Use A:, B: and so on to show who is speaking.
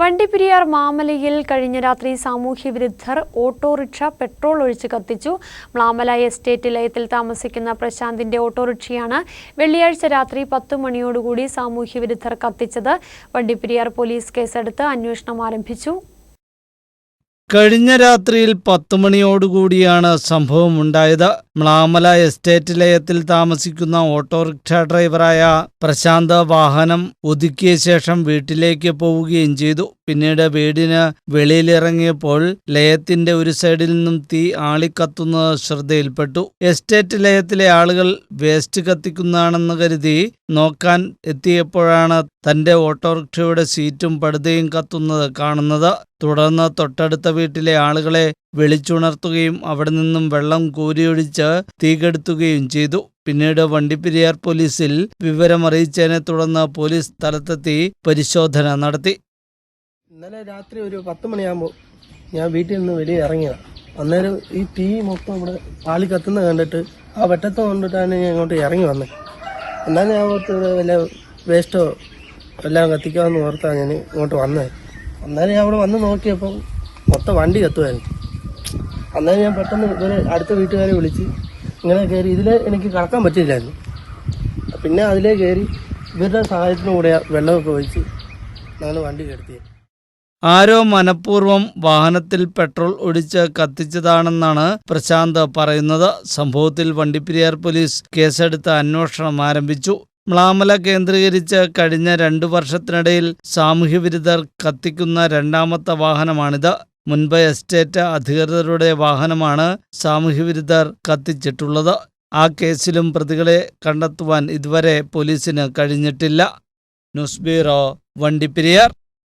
A: വണ്ടിപ്പെരിയാർ മാമലയിൽ കഴിഞ്ഞ രാത്രി സാമൂഹ്യ വിരുദ്ധർ ഓട്ടോറിക്ഷ പെട്രോൾ ഒഴിച്ച് കത്തിച്ചു. മ്ലാമല എസ്റ്റേറ്റ് ലയത്തിൽ താമസിക്കുന്ന പ്രശാന്തിന്റെ ഓട്ടോറിക്ഷയാണ് വെള്ളിയാഴ്ച രാത്രി പത്ത് മണിയോടുകൂടി സാമൂഹ്യ വിരുദ്ധർ കത്തിച്ചത്. വണ്ടിപ്പെരിയാർ പോലീസ് കേസെടുത്ത് അന്വേഷണം ആരംഭിച്ചു.
B: കഴിഞ്ഞ രാത്രിയിൽ പത്ത് മണിയോടുകൂടിയാണ് സംഭവമുണ്ടായത് മ്ലാമല എസ്റ്റേറ്റ് ലയത്തിൽ താമസിക്കുന്ന ഓട്ടോറിക്ഷ ഡ്രൈവറായ പ്രശാന്ത് വാഹനം ഒതുക്കിയ ശേഷം വീട്ടിലേക്ക് പോവുകയും ചെയ്തു. പിന്നീട് വീടിന് വെളിയിലിറങ്ങിയപ്പോൾ ലയത്തിന്റെ ഒരു സൈഡിൽ നിന്നും തീ ആളിക്കത്തുന്നത് ശ്രദ്ധയിൽപ്പെട്ടു. എസ്റ്റേറ്റ് ലയത്തിലെ ആളുകൾ വേസ്റ്റ് കത്തിക്കുന്നതാണെന്ന് കരുതി നോക്കാൻ എത്തിയപ്പോഴാണ് തന്റെ ഓട്ടോറിക്ഷയുടെ സീറ്റും പടുതയും കത്തുന്നത് കാണുന്നത്. തുടർന്ന് തൊട്ടടുത്ത വീട്ടിലെ ആളുകളെ വിളിച്ചുണർത്തുകയും അവിടെ നിന്നും വെള്ളം കോരിയൊഴിച്ച് തീകെടുത്തുകയും ചെയ്തു. പിന്നീട് വണ്ടിപ്പെരിയാർ പോലീസിൽ വിവരമറിയിച്ചതിനെ തുടർന്ന് പോലീസ് സ്ഥലത്തെത്തി പരിശോധന നടത്തി.
C: ഇന്നലെ രാത്രി ഒരു പത്ത് മണിയാകുമ്പോൾ ഞാൻ വീട്ടിൽ നിന്ന് വെളിയിൽ ഇറങ്ങിയതാണ് അന്നേരം ഈ തീ മൊത്തം ഇവിടെ ആളി കത്തുന്ന കണ്ടിട്ട് ആ വെട്ടത്ത് കൊണ്ടിട്ടാണ് ഞാൻ ഇങ്ങോട്ട് ഇറങ്ങി വന്നത് എന്നാൽ ഞാൻ ഓർത്ത് വല്ല വേസ്റ്റോ എല്ലാം കത്തിക്കാമെന്ന് ഓർത്താണ് ഞാൻ ഇങ്ങോട്ട് വന്നത്. അന്നേരം ഞാൻ അവിടെ വന്ന് നോക്കിയപ്പോൾ മൊത്തം വണ്ടി കത്തുമായിരുന്നു. അന്നേരം ഞാൻ പെട്ടെന്ന് ഇവരെ അടുത്ത വീട്ടുകാരെ വിളിച്ച് ഇങ്ങനെ കയറി. ഇതിൽ എനിക്ക് കടക്കാൻ പറ്റില്ലായിരുന്നു പിന്നെ അതിലേ കയറി ഇവരുടെ സഹായത്തിനു കൂടെ വെള്ളമൊക്കെ ഒഴിച്ച് ഞങ്ങൾ വണ്ടി കെടുത്തിയത്
B: ആരോ മനഃപൂർവം വാഹനത്തിൽ പെട്രോൾ ഒഴിച്ച് കത്തിച്ചതാണെന്നാണ് പ്രശാന്ത് പറയുന്നത്. സംഭവത്തിൽ വണ്ടിപ്പെരിയാർ പോലീസ് കേസെടുത്ത് അന്വേഷണം ആരംഭിച്ചു. മ്ലാമല കേന്ദ്രീകരിച്ച് കഴിഞ്ഞ രണ്ടു വർഷത്തിനിടയിൽ സാമൂഹ്യവിരുദ്ധർ കത്തിക്കുന്ന രണ്ടാമത്തെ വാഹനമാണിത്. മുൻപ് എസ്റ്റേറ്റ് അധികൃതരുടെ വാഹനമാണ് സാമൂഹ്യവിരുദ്ധർ കത്തിച്ചിട്ടുള്ളത്. ആ കേസിലും പ്രതികളെ കണ്ടെത്തുവാൻ ഇതുവരെ പോലീസിന് കഴിഞ്ഞിട്ടില്ല. News bureau Vandiperiyar.